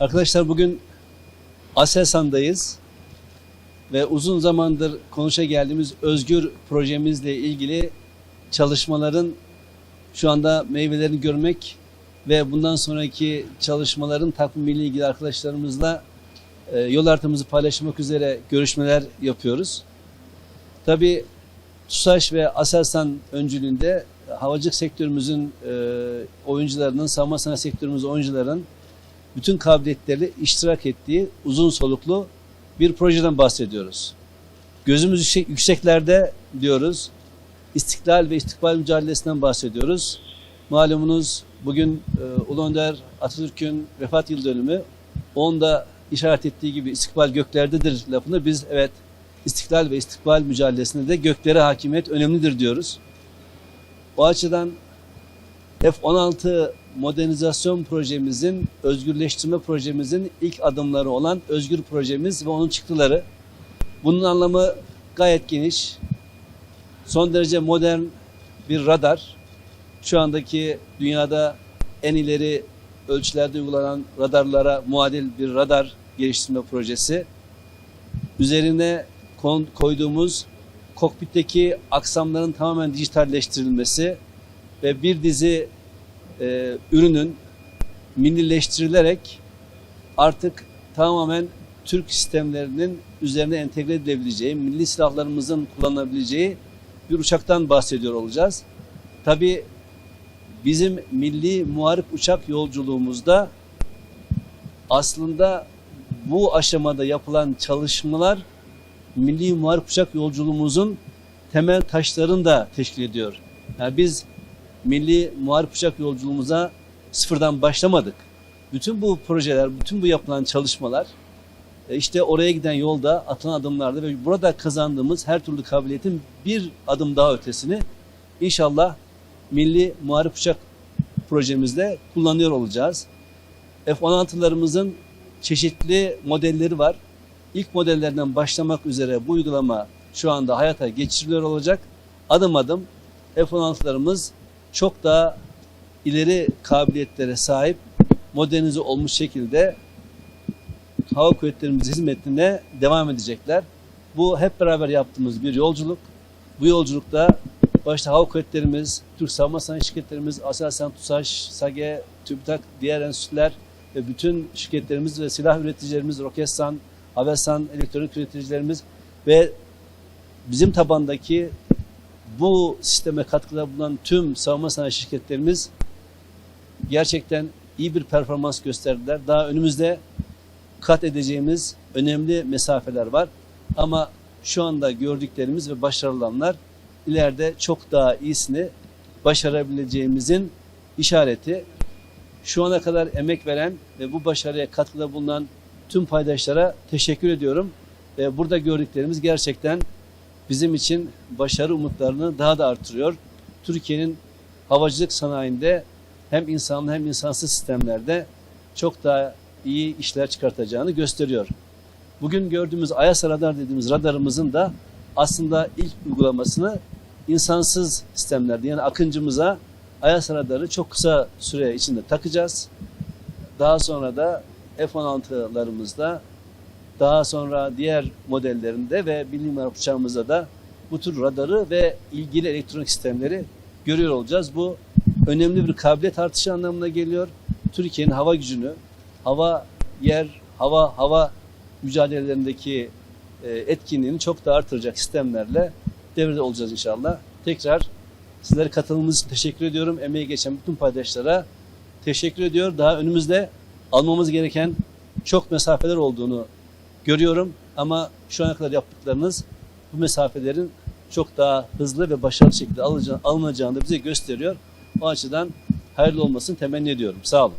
Arkadaşlar bugün Aselsan'dayız ve uzun zamandır konuşa geldiğimiz Özgür projemizle ilgili çalışmaların şu anda meyvelerini görmek ve bundan sonraki çalışmaların takvimiyle ilgili arkadaşlarımızla e, yol haritamızı paylaşmak üzere görüşmeler yapıyoruz. Tabii TUSAŞ ve Aselsan öncülüğünde havacılık sektörümüzün e, oyuncularının, savunma sanayi sektörümüzün oyuncuların bütün kabiliyetleri iştirak ettiği uzun soluklu bir projeden bahsediyoruz. Gözümüz yüksek, yükseklerde diyoruz. İstiklal ve istikbal mücadelesinden bahsediyoruz. Malumunuz bugün e, Ulu Önder Atatürk'ün vefat yıl dönümü. Onda işaret ettiği gibi istikbal göklerdedir lafını biz evet istiklal ve istikbal mücadelesinde de göklere hakimiyet önemlidir diyoruz. O açıdan F-16 modernizasyon projemizin, özgürleştirme projemizin ilk adımları olan Özgür projemiz ve onun çıktıları. Bunun anlamı gayet geniş. Son derece modern bir radar. Şu andaki dünyada en ileri ölçülerde uygulanan radarlara muadil bir radar geliştirme projesi. Üzerine koyduğumuz kokpitteki aksamların tamamen dijitalleştirilmesi ve bir dizi e, ürünün millileştirilerek artık tamamen Türk sistemlerinin üzerine entegre edilebileceği, milli silahlarımızın kullanılabileceği bir uçaktan bahsediyor olacağız. Tabii bizim milli muharip uçak yolculuğumuzda aslında bu aşamada yapılan çalışmalar milli muharip uçak yolculuğumuzun temel taşlarını da teşkil ediyor. Yani biz milli muharip uçak yolculuğumuza sıfırdan başlamadık. Bütün bu projeler, bütün bu yapılan çalışmalar e, işte oraya giden yolda atılan adımlarda ve burada kazandığımız her türlü kabiliyetin bir adım daha ötesini inşallah milli muharip uçak projemizde kullanıyor olacağız. F-16'larımızın çeşitli modelleri var. İlk modellerden başlamak üzere bu uygulama şu anda hayata geçiriliyor olacak. Adım adım F-16'larımız çok daha ileri kabiliyetlere sahip modernize olmuş şekilde hava kuvvetlerimiz hizmetine devam edecekler. Bu hep beraber yaptığımız bir yolculuk. Bu yolculukta başta hava kuvvetlerimiz, Türk savunma sanayi şirketlerimiz, Aselsan, TUSAŞ, SAGE, TÜBİTAK, diğer enstitüler ve bütün şirketlerimiz ve silah üreticilerimiz, Roketsan, Havelsan, elektronik üreticilerimiz ve bizim tabandaki bu sisteme katkıda bulunan tüm savunma sanayi şirketlerimiz gerçekten iyi bir performans gösterdiler. Daha önümüzde kat edeceğimiz önemli mesafeler var. Ama şu anda gördüklerimiz ve başarılanlar ileride çok daha iyisini başarabileceğimizin işareti. Şu ana kadar emek veren ve bu başarıya katkıda bulunan tüm paydaşlara teşekkür ediyorum. Ve burada gördüklerimiz gerçekten bizim için başarı umutlarını daha da artırıyor. Türkiye'nin havacılık sanayinde hem insanlı hem insansız sistemlerde çok daha iyi işler çıkartacağını gösteriyor. Bugün gördüğümüz AYASA radar dediğimiz radarımızın da aslında ilk uygulamasını insansız sistemlerde yani akıncımıza AYASA radarı çok kısa süre içinde takacağız. Daha sonra da F-16'larımızda daha sonra diğer modellerinde ve bilim uçağımızda da bu tür radarı ve ilgili elektronik sistemleri görüyor olacağız. Bu önemli bir kabiliyet artışı anlamına geliyor. Türkiye'nin hava gücünü, hava, yer, hava, hava mücadelelerindeki e, etkinliğini çok da artıracak sistemlerle devrede olacağız inşallah. Tekrar sizlere katılımınız için teşekkür ediyorum. Emeği geçen bütün paydaşlara teşekkür ediyor. Daha önümüzde almamız gereken çok mesafeler olduğunu görüyorum ama şu ana kadar yaptıklarınız bu mesafelerin çok daha hızlı ve başarılı şekilde alınacağını da bize gösteriyor. O açıdan hayırlı olmasını temenni ediyorum. Sağ olun.